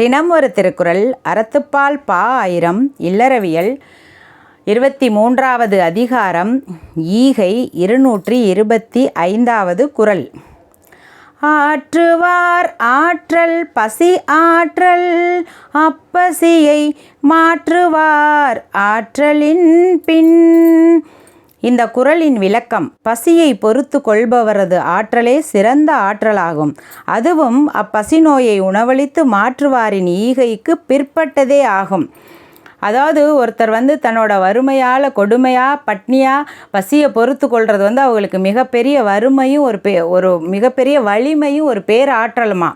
தினம் ஒரு திருக்குறள் அறத்துப்பால் பா ஆயிரம் இல்லறவியல். இருபத்தி மூன்றாவது அதிகாரம் ஈகை இருநூற்றி இருபத்தி ஐந்தாவது குறள். ஆற்றுவார் ஆற்றல் பசி ஆற்றல் அப்பசியை மாற்றுவார் ஆற்றலின் பின் இந்த குறளின் விளக்கம் பசியை பொறுத்து கொள்பவரது ஆற்றலே சிறந்த ஆற்றலாகும். அதுவும் அப்பசி நோயை உணவளித்து மாற்றுவாரின் ஈகைக்கு பிற்பட்டதே ஆகும். அதாவது ஒருத்தர் வந்து தன்னோட வறுமையால் கொடுமையாக பட்னியாக பசியை பொறுத்து கொள்வது வந்து அவங்களுக்கு மிகப்பெரிய வறுமையும் ஒரு பே ஒரு மிகப்பெரிய வலிமையும் ஒரு பேராற்றலுமா?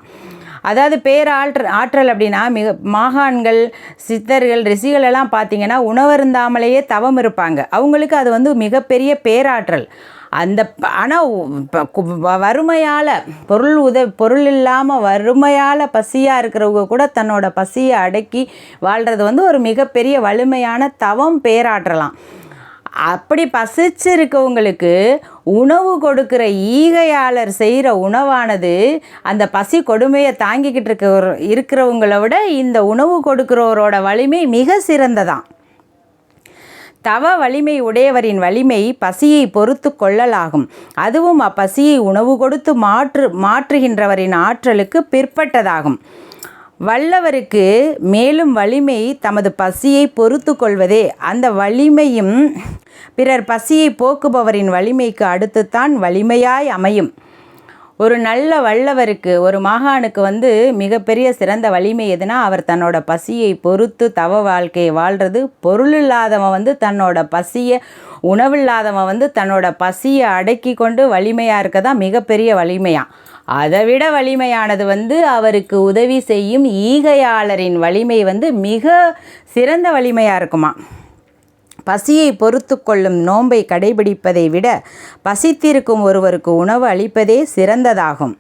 அதாவது பேராற்ற ஆற்றல் அப்படின்னா மிக மாகாண்கள் சித்தர்கள் ரிஷிகள் எல்லாம் பார்த்தீங்கன்னா உணவருந்தாமலேயே தவம் இருப்பாங்க. அவங்களுக்கு அது வந்து மிகப்பெரிய பேராற்றல். அந்த ஆனால் வறுமையால் பொருள் உத பொருள் இல்லாமல் வறுமையால் பசியாக இருக்கிறவங்க கூட தன்னோட பசியை அடக்கி வாழ்கிறது வந்து ஒரு மிகப்பெரிய வலிமையான தவம் பேராற்றலாம். அப்படி பசிச்சிருக்கவங்களுக்கு உணவு கொடுக்குற ஈகையாளர் செய்கிற உணவானது அந்த பசி கொடுமையை தாங்கிக்கிட்டு இருக்க இருக்கிறவங்கள விட இந்த உணவு கொடுக்குறவரோட வலிமை மிக சிறந்ததான் தவ வலிமை உடையவரின் வலிமை பசியை பொறுத்து கொள்ளலாகும். அதுவும் அப்பசியை உணவு கொடுத்து மாற்று மாற்றுகின்றவரின் ஆற்றலுக்கு பிற்பட்டதாகும். வல்லவருக்கு மேலும் வலிமை தமது பசியை பொறுத்து கொள்வதே. அந்த வலிமையும் பிறர் பசியை போக்குபவரின் வலிமைக்கு அடுத்துத்தான் வலிமையாய் அமையும். ஒரு நல்ல வல்லவருக்கு ஒரு மாகாணுக்கு வந்து மிகப்பெரிய சிறந்த வலிமை எதுனா அவர் தன்னோட பசியை பொறுத்து தவ வாழ்க்கையை வாழ்கிறது பொருள் இல்லாதவன் வந்து தன்னோட பசியை உணவில்லாதவன் வந்து தன்னோட பசியை அடக்கி கொண்டு வலிமையாக இருக்க தான் மிகப்பெரிய வலிமையாக அதை விட வலிமையானது வந்து அவருக்கு உதவி செய்யும் ஈகையாளரின் வலிமை வந்து மிக சிறந்த வலிமையாக இருக்குமா. பசியை பொறுத்து கொள்ளும் நோன்பை கடைபிடிப்பதை விட பசித்திருக்கும் ஒருவருக்கு உணவு அளிப்பதே சிறந்ததாகும்.